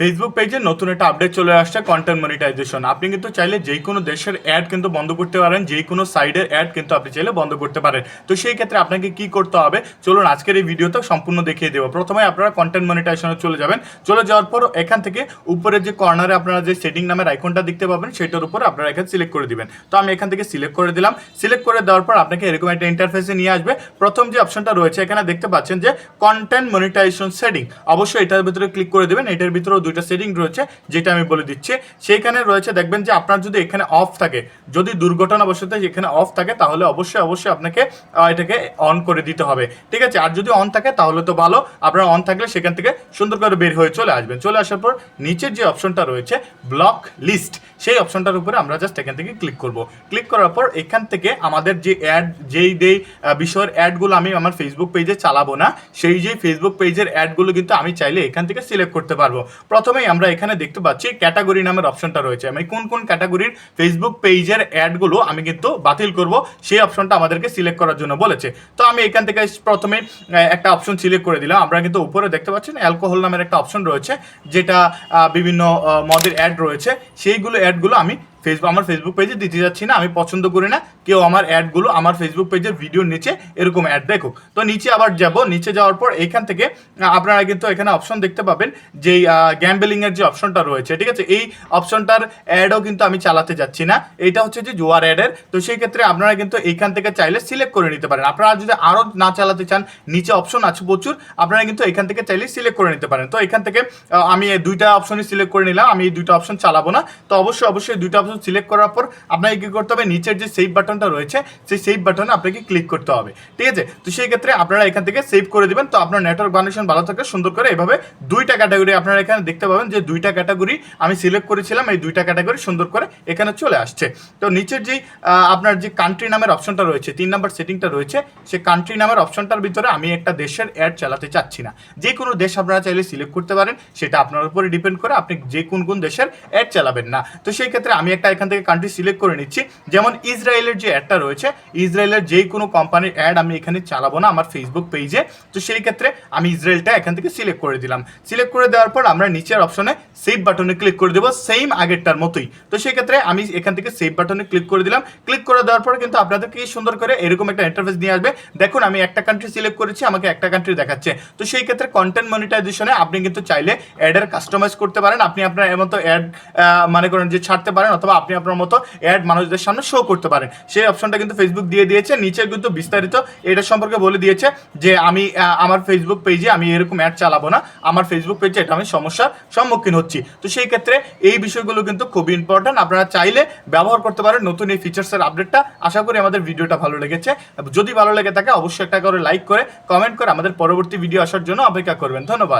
Facebook পেজে নতুন একটা আপডেট চলে আসছে কন্টেন্ট মনিটাইজেশন আপনি কিন্তু চাইলে যে কোনো দেশের অ্যাড কিন্তু বন্ধ করতে পারেন যে কোনো সাইডের অ্যাড কিন্তু আপনি চাইলে বন্ধ করতে পারেন। তো সেই ক্ষেত্রে আপনাকে কি করতে হবে? চলুন আজকের এই ভিডিওতে সম্পূর্ণ দেখিয়ে দেবো। প্রথমে আপনারা কন্টেন্ট মনিটাইজেশনে চলে যাবেন। চলে যাওয়ার পর এখান থেকে উপরে যে কর্নারে আপনারা যে সেটিং নামের আইকনটা দেখতে পাবেন, সেটার উপর আপনারা এখানে সিলেক্ট করে দিবেন। তো আমি এখান থেকে সিলেক্ট করে দিলাম। সিলেক্ট করে দেওয়ার পর আপনাকে এরকম একটা ইন্টারফেসে নিয়ে আসবে। প্রথম যে অপশনটা রয়েছে, এখানে দেখতে পাচ্ছেন যে কন্টেন্ট মনিটাইজেশন সেটিং অবশ্যই এটার ভিতরে ক্লিক করে দেবেন। এটার ভিতরেও দুইটা সেটিং রয়েছে, যেটা আমি বলে দিচ্ছি। সেইখানে রয়েছে, দেখবেন যে আপনার যদি এখানে অফ থাকে, যদি দুর্ঘটনাবশত এখানে অফ থাকে, তাহলে অবশ্যই অবশ্যই আপনাকে এটাকে অন করে দিতে হবে। ঠিক আছে? আর যদি অন থাকে, তাহলে তো ভালো। আপনার অন থাকলে সেখান থেকে সুন্দর করে বের হয়ে চলে আসবেন। চলে আসার পর নিচের যে অপশনটা রয়েছে ব্লক লিস্ট সেই অপশনটার উপরে আমরা জাস্ট এখান থেকে ক্লিক করব। ক্লিক করার পর এখান থেকে আমাদের যে অ্যাড যেই যেই বিষয়ের অ্যাডগুলো আমি আমার ফেসবুক পেজে চালাবো না, সেই যেই ফেসবুক পেজের অ্যাডগুলো কিন্তু আমি চাইলে এখান থেকে সিলেক্ট করতে পারব। প্রথমেই আমরা এখানে দেখতে পাচ্ছি ক্যাটাগরি নামের অপশনটা রয়েছে। আমি কোন কোন ক্যাটাগরির ফেসবুক পেজের অ্যাডগুলো আমি কিন্তু বাতিল করব, সেই অপশনটা আমাদেরকে সিলেক্ট করার জন্য বলেছে। তো আমি এখান থেকে প্রথমে একটা অপশন সিলেক্ট করে দিলাম। আমরা কিন্তু উপরে দেখতে পাচ্ছেন অ্যালকোহল নামের একটা অপশন রয়েছে, যেটা বিভিন্ন মদের অ্যাড রয়েছে। সেইগুলো অ্যাডগুলো আমি ফেসবুক আমার ফেসবুক পেজে দিতে যাচ্ছি না, আমি পছন্দ করি না। কেউ আমার অ্যাডগুলো আমার ফেসবুক পেজের ভিডিওর নিচে এরকম অ্যাড দেখুক। তো নিচে আবার যাব, নিচে যাওয়ার পর এখান থেকে আপনারা কিন্তু এখানে অপশন দেখতে পাবেন যেই গ্যাম্বেলিং এর যে অপশনটা রয়েছে, ঠিক আছে? এই অপশনটার অ্যাডও কিন্তু আমি চালাতে যাচ্ছি না। এটা হচ্ছে যে জুয়ার অ্যাডের তো সেই ক্ষেত্রে আপনারা কিন্তু এইখান থেকে চাইলে সিলেক্ট করে নিতে পারেন। আপনারা যদি আরও না চালাতে চান, নিচে অপশন আছে প্রচুর, আপনারা কিন্তু এখান থেকে চাইলে সিলেক্ট করে নিতে পারেন। তো এখান থেকে আমি দুইটা অপশনই সিলেক্ট করে নিলাম, আমি এই দুইটা অপশন চালাবো না। তো অবশ্যই অবশ্যই দুইটা অপশন সিলেক্ট করার পর আপনাকে কী করতে হবে? নিচের যে সেভ বাটনটা রয়েছে, সেই সেভ বাটনে আপনাকে ক্লিক করতে হবে। ঠিক আছে? তো সেই ক্ষেত্রে আপনারা এখান থেকে সেভ করে দেবেন। তো আপনার নেটওয়ার্ক কানেকশন ভালো থাকলে সুন্দর করে এভাবে দুইটা ক্যাটাগরি আপনারা এখানে দেখতে পাবেন যে দুইটা ক্যাটাগরি আমি সিলেক্ট করেছিলাম, এই দুইটা ক্যাটাগরি সুন্দর করে এখানে চলে আসছে। তো নিচের যে আপনার যে কান্ট্রি নামের অপশনটা রয়েছে, তিন নাম্বার সেটিংটা রয়েছে সেই কান্ট্রি নামের অপশনটার ভিতরে আমি একটা দেশের অ্যাড চালাতে চাচ্ছি না। যে কোনো দেশ আপনারা চাইলে সিলেক্ট করতে পারেন, সেটা আপনার উপরে ডিপেন্ড করে আপনি যে কোন কোন দেশের অ্যাড চালাবেন না। তো সেই ক্ষেত্রে আমি একটা এখান থেকে কান্ট্রি সিলেক্ট করে নিচ্ছি। যেমন ইসরায়েলের যে অ্যাডটা রয়েছে, ইসরায়েলের যে কোনো কোম্পানির অ্যাড আমি এখানে চালাবো না আমার ফেসবুক পেজে তো সেই ক্ষেত্রে আমি ইসরায়েলটা এখান থেকে সিলেক্ট করে দিলাম। সিলেক্ট করে দেওয়ার পর আমরা নিচের অপশনে সেভ বাটনে ক্লিক করে দেবো সেম আগেরটার মতোই। তো সেই ক্ষেত্রে আমি এখান থেকে সেভ বাটনে ক্লিক করে দিলাম। ক্লিক করে দেওয়ার পর কিন্তু আপনাদেরকে কি সুন্দর করে এরকম একটা ইন্টারফেস নিয়ে আসবে। দেখুন, আমি একটা কান্ট্রি সিলেক্ট করেছি, আমাকে একটা কান্ট্রি দেখাচ্ছে। তো সেই ক্ষেত্রে কন্টেন্ট মনিটাইজেশনে আপনি কিন্তু চাইলে অ্যাডের কাস্টমাইজ করতে পারেন। আপনি আপনার এর মতো অ্যাড মানে করেন যে ছাড়তে পারেন অথবা আপনি আপনার মতো অ্যাড মানুষদের সামনে শো করতে পারেন। সেই অপশনটা কিন্তু ফেসবুক দিয়ে দিয়েছে। নিচে কিন্তু বিস্তারিত এটা সম্পর্কে বলে দিয়েছে যে আমি আমার ফেসবুক পেজে আমি এরকম অ্যাড চালাবো না। আমার ফেসবুক পেজে এটা আমি সমস্যার সম্মুখীন হচ্ছি। তো সেই ক্ষেত্রে এই বিষয়গুলো কিন্তু খুবই ইম্পর্ট্যান্ট আপনারা চাইলে ব্যবহার করতে পারেন নতুন এই ফিচার্সের আপডেটটা আশা করি আমাদের ভিডিওটা ভালো লেগেছে। যদি ভালো লেগে থাকে, অবশ্যই একটা করে লাইক করে কমেন্ট করে আমাদের পরবর্তী ভিডিও আসার জন্য অপেক্ষা করবেন। ধন্যবাদ।